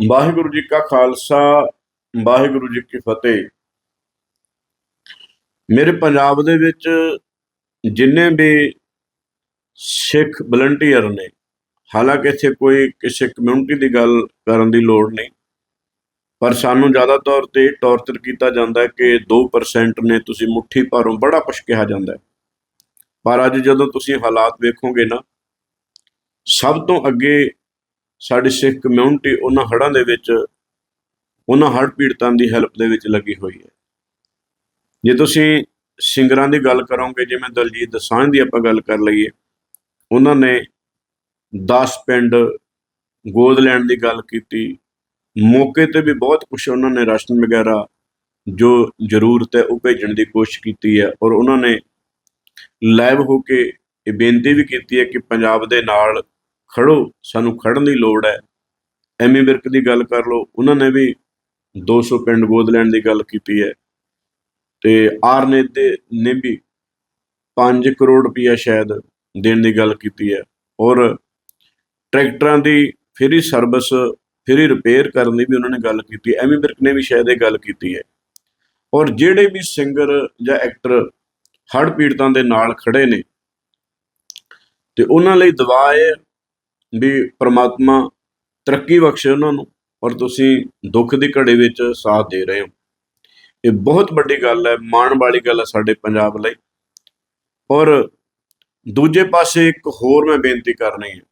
ਵਾਹਿਗੁਰੂ ਜੀ ਕਾ ਖਾਲਸਾ, ਵਾਹਿਗੁਰੂ ਜੀ ਕੀ ਫਤਿਹ। ਮੇਰੇ ਪੰਜਾਬ ਦੇ ਵਿੱਚ ਜਿੰਨੇ ਵੀ ਸਿੱਖ ਵਲੰਟੀਅਰ ਨੇ, ਹਾਲਾਂਕਿ ਇੱਥੇ ਕੋਈ ਕਿਸੇ ਕਮਿਊਨਿਟੀ ਦੀ ਗੱਲ ਕਰਨ ਦੀ ਲੋੜ ਨਹੀਂ, ਪਰ ਸਾਨੂੰ ਜ਼ਿਆਦਾ ਤੌਰ ਤੇ ਟੌਰਚਰ ਕੀਤਾ ਜਾਂਦਾ ਹੈ ਕਿ 2% ਨੇ ਤੁਸੀਂ ਮੁੱਠੀ ਭਰੋਂ ਬੜਾ ਕੁਛ ਕਿਹਾ ਜਾਂਦਾ ਹੈ। ਪਰ ਅੱਜ ਜਦੋਂ ਤੁਸੀਂ ਹਾਲਾਤ ਵੇਖੋਗੇ ਨਾ, ਸਭ ਤੋਂ ਅੱਗੇ ਸਾਡੀ ਸਿੱਖ ਕਮਿਊਨਿਟੀ ਉਹਨਾਂ ਹੜ੍ਹਾਂ ਦੇ ਵਿੱਚ, ਉਹਨਾਂ ਹੜ੍ਹ ਪੀੜਤਾਂ ਦੀ ਹੈਲਪ ਦੇ ਵਿੱਚ ਲੱਗੀ ਹੋਈ ਹੈ। ਜੇ ਤੁਸੀਂ ਸਿੰਗਰਾਂ ਦੀ ਗੱਲ ਕਰੋਗੇ ਜਿਵੇਂ ਦਲਜੀਤ ਦਸਾਂਝ ਦੀ ਆਪਾਂ ਗੱਲ ਕਰ ਲਈਏ, ਉਹਨਾਂ ਨੇ 10 ਪਿੰਡ ਗੋਦ ਲੈਣ ਦੀ ਗੱਲ ਕੀਤੀ। ਮੌਕੇ ਤੇ ਵੀ ਬਹੁਤ ਕੁਝ ਉਹਨਾਂ ਨੇ ਰਾਸ਼ਨ ਵਗੈਰਾ ਜੋ ਜ਼ਰੂਰਤ ਹੈ, ਉਹ ਭੇਜਣ ਦੀ ਕੋਸ਼ਿਸ਼ ਕੀਤੀ ਹੈ ਔਰ ਉਹਨਾਂ ਨੇ ਲਾਈਵ ਹੋ ਕੇ ਇਹ ਬੇਨਤੀ ਵੀ ਕੀਤੀ ਹੈ ਕਿ ਪੰਜਾਬ ਦੇ ਨਾਲ ਖੜੋ, ਸਾਨੂੰ ਖੜਨ ਦੀ ਲੋੜ ਹੈ। ਐਮੀ ਵਿਰਕ ਦੀ ਗੱਲ ਕਰ ਲਓ, ਉਹਨਾਂ ਨੇ ਵੀ 200 ਪਿੰਡ ਗੋਦ ਲੈਣ ਦੀ ਗੱਲ ਕੀਤੀ ਹੈ। ਤੇ ਆਰਨੇ ਦੇ ਨੇ ਵੀ 5 ਕਰੋੜ ਰੁਪਇਆ ਸ਼ਾਇਦ ਦੇਣ ਦੀ ਗੱਲ ਕੀਤੀ ਹੈ। ਔਰ ਟਰੈਕਟਰਾਂ ਦੀ ਫ੍ਰੀ ਸਰਵਿਸ, ਫ੍ਰੀ ਰਿਪੇਅਰ ਕਰਨ ਦੀ ਵੀ ਉਹਨਾਂ ਨੇ ਗੱਲ ਕੀਤੀ ਹੈ ਐਮੀ ਵਿਰਕ ਨੇ ਵੀ ਸ਼ਾਇਦ ਇਹ ਗੱਲ ਕੀਤੀ ਹੈ। ਔਰ ਜਿਹੜੇ ਵੀ ਸਿੰਗਰ ਜਾਂ ਐਕਟਰ ਹੜ੍ਹ ਪੀੜਤਾਂ ਦੇ ਨਾਲ ਖੜੇ ਨੇ, ਤੇ ਉਹਨਾਂ ਲਈ ਦੁਆ ਹੈ ਵੀ ਪ੍ਰਮਾਤਮਾ ਤਰੱਕੀ ਬਖਸ਼ੇ ਉਹਨਾਂ ਨੂੰ ਔਰ ਤੁਸੀਂ ਦੁੱਖ ਦੀ ਘੜੀ ਵਿੱਚ ਸਾਥ ਦੇ ਰਹੇ ਹੋ। ਇਹ ਬਹੁਤ ਵੱਡੀ ਗੱਲ ਹੈ, ਮਾਣ ਵਾਲੀ ਗੱਲ ਹੈ ਸਾਡੇ ਪੰਜਾਬ ਲਈ। ਔਰ ਦੂਜੇ ਪਾਸੇ ਇੱਕ ਹੋਰ ਮੈਂ ਬੇਨਤੀ ਕਰਨੀ ਹੈ।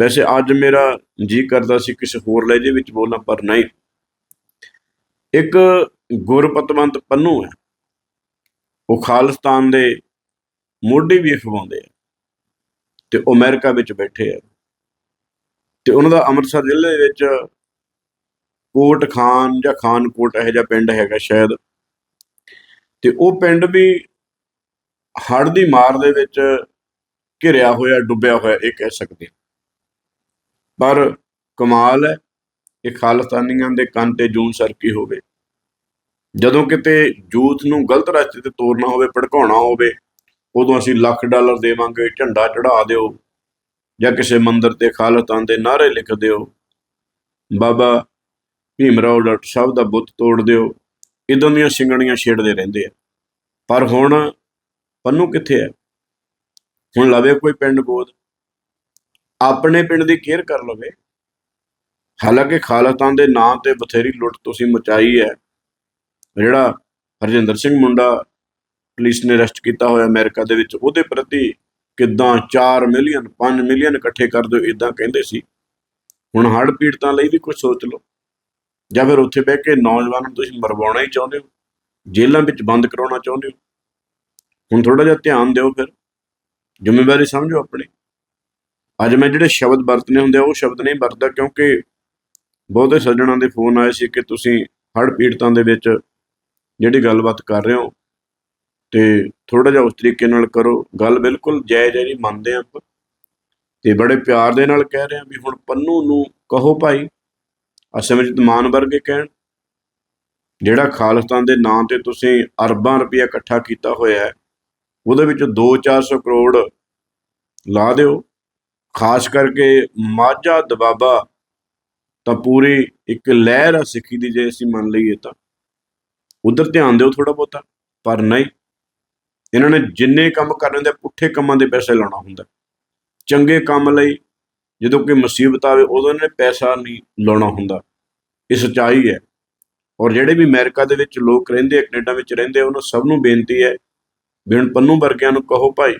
ਵੈਸੇ ਅੱਜ ਮੇਰਾ ਜੀ ਕਰਦਾ ਸੀ ਕਿਸੇ ਹੋਰ ਲਹਿਜੇ ਵਿੱਚ ਬੋਲਣਾ, ਪਰ ਨਹੀਂ। ਇੱਕ ਗੁਰਪਤਵੰਤ ਪੰਨੂ ਹੈ। ਉਹ ਖਾਲਿਸਤਾਨ ਦੇ ਮੋਢੀ ਵੀ ਅਖਵਾਉਂਦੇ ਆ। ਤੇ ਉਹ ਅਮਰੀਕਾ ਵਿੱਚ ਬੈਠੇ ਆ। ਤੇ ਉਹਨਾਂ ਦਾ ਅੰਮ੍ਰਿਤਸਰ ਜ਼ਿਲ੍ਹੇ ਦੇ ਵਿੱਚ ਕੋਟ ਖਾਨ ਜਾਂ ਖਾਨਕੋਟ ਇਹੋ ਜਿਹਾ ਪਿੰਡ ਹੈਗਾ ਸ਼ਾਇਦ। ਤੇ ਉਹ ਪਿੰਡ ਵੀ ਹੜ੍ਹ ਦੀ ਮਾਰ ਦੇ ਵਿੱਚ ਘਿਰਿਆ ਹੋਇਆ, ਡੁੱਬਿਆ ਹੋਇਆ, ਇਹ ਕਹਿ ਸਕਦੇ ਹਾਂ। ਪਰ ਕਮਾਲ ਹੈ, ਇਹ ਖਾਲਿਸਤਾਨੀਆਂ ਦੇ ਕੰਨ ਤੇ ਜੂਨ ਸਰਕੀ ਹੋਵੇ। ਜਦੋਂ ਕਿਤੇ ਯੂਥ ਨੂੰ ਗਲਤ ਰਸਤੇ ਤੇ ਤੋਰਨਾ ਹੋਵੇ, ਭੜਕਾਉਣਾ ਹੋਵੇ, ਉਦੋਂ ਅਸੀਂ ਲੱਖ ਡਾਲਰ ਦੇਵਾਂਗੇ, ਝੰਡਾ ਚੜਾ ਦਿਓ। ਜਾਂ ਕਿਸੇ ਮੰਦਰ ਤੇ ਖਾਲਿਸਤਾਨ ਦੇ ਨਾਅਰੇ ਲਿਖ ਦਿਓ। ਬਾਬਾ ਭੀਮਰਾਓ ਡਾਕਟਰ ਸਾਹਿਬ ਦਾ ਬੁੱਤ ਤੋੜ ਦਿਓ। ਇਦਾਂ ਦੀਆਂ ਸਿੰਗਣੀਆਂ ਛੇੜਦੇ ਰਹਿੰਦੇ ਆ। ਪਰ ਹੁਣ ਪੰਨੂ ਕਿੱਥੇ ਹੈ ਹੁਣ ਲਵੇ ਕੋਈ ਪਿੰਡ ਗੋਦ। ਆਪਣੇ ਪਿੰਡ ਦੀ ਕੇਅਰ ਕਰ ਲਵੇ। ਹਾਲਾਂਕਿ ਖਾਲਿਸਤਾਨ ਦੇ ਨਾਂ ਤੇ ਬਥੇਰੀ ਲੁੱਟ ਤੁਸੀਂ ਮਚਾਈ ਹੈ ਜਿਹੜਾ ਹਰਜਿੰਦਰ ਸਿੰਘ ਮੁੰਡਾ ਪੁਲਿਸ ਨੇ ਅਰੈਸਟ ਕੀਤਾ ਹੋਇਆ ਅਮਰੀਕਾ ਦੇ ਵਿੱਚ, ਉਹਦੇ ਪ੍ਰਤੀ ਕਿਦਾਂ 4 ਮਿਲੀਅਨ 5 ਮਿਲੀਅਨ ਇਕੱਠੇ ਕਰ ਦਿਓ ਇਦਾਂ ਕਹਿੰਦੇ ਸੀ। ਹੁਣ ਹੜ੍ਹ ਪੀੜਤਾਂ ਲਈ ਵੀ ਕੁਝ ਸੋਚ ਲਓ। ਜਾਂ ਫਿਰ ਉੱਥੇ ਬਹਿ ਕੇ ਨੌਜਵਾਨਾਂ ਨੂੰ ਤੁਸੀਂ ਮਰਵਾਉਣਾ ਹੀ ਚਾਹੁੰਦੇ ਹੋ। ਜੇਲ੍ਹਾਂ ਵਿੱਚ ਬੰਦ ਕਰਾਉਣਾ ਚਾਹੁੰਦੇ ਹੋ। ਹੁਣ ਥੋੜਾ ਜਿਹਾ ਧਿਆਨ ਦਿਓ ਫਿਰ। ਜ਼ਿੰਮੇਵਾਰੀ ਸਮਝੋ ਆਪਣੀ। ਅੱਜ ਮੈਂ ਜਿਹੜੇ ਸ਼ਬਦ ਵਰਤਨੇ ਹੁੰਦੇ ਆ, ਉਹ ਸ਼ਬਦ ਨਹੀਂ ਵਰਤਦਾ, ਕਿਉਂਕਿ ਬਹੁਤੇ ਸੱਜਣਾਂ ਦੇ ਫੋਨ ਆਏ ਸੀ ਕਿ ਤੁਸੀਂ ਹੜ੍ਹ ਪੀੜਤਾਂ ਦੇ ਵਿੱਚ ਜਿਹੜੀ ਗੱਲਬਾਤ ਕਰ ਰਹੇ ਹੋ ਤੇ ਥੋੜਾ ਜਿਹਾ ਉਸ ਤਰੀਕੇ ਨਾਲ ਕਰੋ। ਗੱਲ ਬਿਲਕੁਲ ਜਾਇਜ਼ ਹੈ ਜੀ, ਮੰਨਦੇ ਹਾਂ ਆਪਾਂ। ਤੇ ਬੜੇ ਪਿਆਰ ਦੇ ਨਾਲ ਕਹਿ ਰਹੇ ਹਾਂ ਵੀ ਹੁਣ ਪੰਨੂ ਨੂੰ ਕਹੋ ਭਾਈ ਅਸਮਝਤ ਮਾਨ ਵਰਗੇ ਕਹਿਣ। ਜਿਹੜਾ ਖਾਲਿਸਤਾਨ ਦੇ ਨਾਂ ਤੇ ਤੁਸੀਂ ਅਰਬਾਂ ਰੁਪਇਆ ਇਕੱਠਾ ਕੀਤਾ ਹੋਇਆ ਹੈ, ਉਹਦੇ ਵਿੱਚ 2-400 ਕਰੋੜ ਲਾ ਦਿਓ। ਖਾਸ ਕਰਕੇ ਮਾਝਾ ਦਬਾਬਾ ਤਾਂ ਪੂਰੀ ਇੱਕ ਲਹਿਰ ਆ ਸਿੱਖੀ ਦੀ, ਜੇ ਅਸੀਂ ਮੰਨ ਲਈਏ ਤਾਂ। ਉਧਰ ਧਿਆਨ ਦਿਓ ਥੋੜਾ ਬਹੁਤਾ, ਪਰ ਨਹੀਂ। ਇਹਨਾਂ ਨੇ ਜਿੰਨੇ ਕੰਮ ਕਰਨੇ ਦੇ ਪੁੱਠੇ ਕੰਮਾਂ ਦੇ ਪੈਸੇ ਲਾਉਣਾ ਹੁੰਦਾ। ਚੰਗੇ ਕੰਮ ਲਈ ਜਦੋਂ ਕੋਈ ਮੁਸੀਬਤ ਆਵੇ, ਉਦੋਂ ਇਹਨਾਂ ਨੇ ਪੈਸਾ ਨਹੀਂ ਲਾਉਣਾ ਹੁੰਦਾ। ਇਹ ਸੱਚਾਈ ਹੈ। ਔਰ ਜਿਹੜੇ ਵੀ ਅਮਰੀਕਾ ਦੇ ਵਿੱਚ ਲੋਕ ਰਹਿੰਦੇ ਆ, ਕੈਨੇਡਾ ਵਿੱਚ ਰਹਿੰਦੇ ਆ, ਉਹਨਾਂ ਸਭ ਨੂੰ ਬੇਨਤੀ ਹੈ ਵੀ ਹੁਣ ਪੰਨੂ ਵਰਗਿਆਂ ਨੂੰ ਕਹੋ ਭਾਈ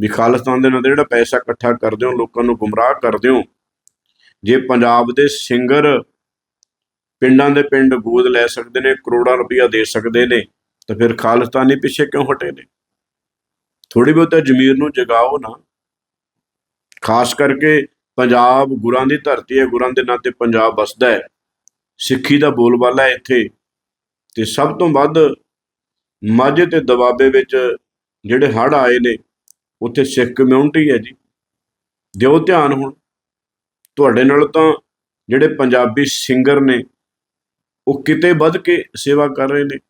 ਵੀ ਖਾਲਿਸਤਾਨ ਦੇ ਨਾਲ ਜਿਹੜਾ ਪੈਸਾ ਇਕੱਠਾ ਕਰਦੇ ਹੋ, ਲੋਕਾਂ ਨੂੰ ਗੁੰਮਰਾਹ ਕਰਦੇ ਹੋ, ਜੇ ਪੰਜਾਬ ਦੇ ਸਿੰਗਰ ਪਿੰਡਾਂ ਦੇ ਪਿੰਡ ਗੋਦ ਲੈ ਸਕਦੇ ਨੇ, ਕਰੋੜਾਂ ਰੁਪਇਆ ਦੇ ਸਕਦੇ ਨੇ ਤਾਂ ਫਿਰ ਖਾਲਿਸਤਾਨੀ ਪਿੱਛੇ ਕਿਉਂ ਹਟੇ ਨੇ? ਥੋੜੀ ਬਹੁਤਾ ਜ਼ਮੀਰ ਨੂੰ ਜਗਾਓ ਨਾ। ਖਾਸ ਕਰਕੇ ਪੰਜਾਬ ਗੁਰਾਂ ਦੀ ਧਰਤੀ ਹੈ, ਗੁਰਾਂ ਦੇ ਨਾਂ ਤੇ ਪੰਜਾਬ ਵਸਦਾ ਹੈ। ਸਿੱਖੀ ਦਾ ਬੋਲਬਾਲਾ ਹੈ ਇੱਥੇ। ਤੇ ਸਭ ਤੋਂ ਵੱਧ ਮਾਝੇ ਤੇ ਦਬਾਬੇ ਵਿੱਚ ਜਿਹੜੇ ਹੜ੍ਹ ਆਏ ਨੇ, ਉੱਥੇ ਸਿੱਖ ਕਮਿਊਨਿਟੀ ਹੈ ਜੀ। ਦਿਓ ਧਿਆਨ ਹੁਣ। ਤੁਹਾਡੇ ਨਾਲ ਤਾਂ ਜਿਹੜੇ ਪੰਜਾਬੀ ਸਿੰਗਰ ਨੇ, ਉਹ ਕਿਤੇ ਵੱਧ ਕੇ ਸੇਵਾ ਕਰ ਰਹੇ ਨੇ।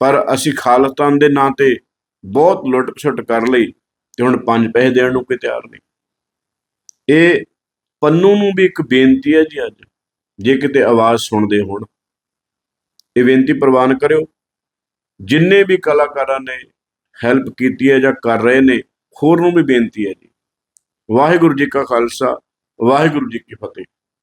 ਪਰ ਅਸੀਂ ਖਾਲਸਤਾਨ ਦੇ ਨਾਂ ਤੇ ਬਹੁਤ ਲੁੱਟ ਖਸੁੱਟ ਕਰ ਲਈ ਤੇ ਹੁਣ ਪੰਜ ਪੈਸੇ ਦੇਣ ਨੂੰ ਕੋਈ ਤਿਆਰ ਨਹੀਂ। ਇਹ ਪੰਨੂ ਨੂੰ ਵੀ ਇੱਕ ਬੇਨਤੀ ਹੈ ਜੀ ਅੱਜ, ਜੇ ਕਿਤੇ ਆਵਾਜ਼ ਸੁਣਦੇ ਹੋਣ। ਇਹ ਬੇਨਤੀ ਪ੍ਰਵਾਨ ਕਰਿਓ। ਜਿੰਨੇ ਵੀ ਕਲਾਕਾਰਾਂ ਨੇ ਹੈਲਪ ਕੀਤੀ ਹੈ ਜਾਂ ਕਰ ਰਹੇ ਨੇ, ਹੋਰ ਨੂੰ ਵੀ ਬੇਨਤੀ ਹੈ ਜੀ। ਵਾਹਿਗੁਰੂ ਜੀ ਕਾ ਖਾਲਸਾ, ਵਾਹਿਗੁਰੂ ਜੀ ਕੀ ਫਤਿਹ।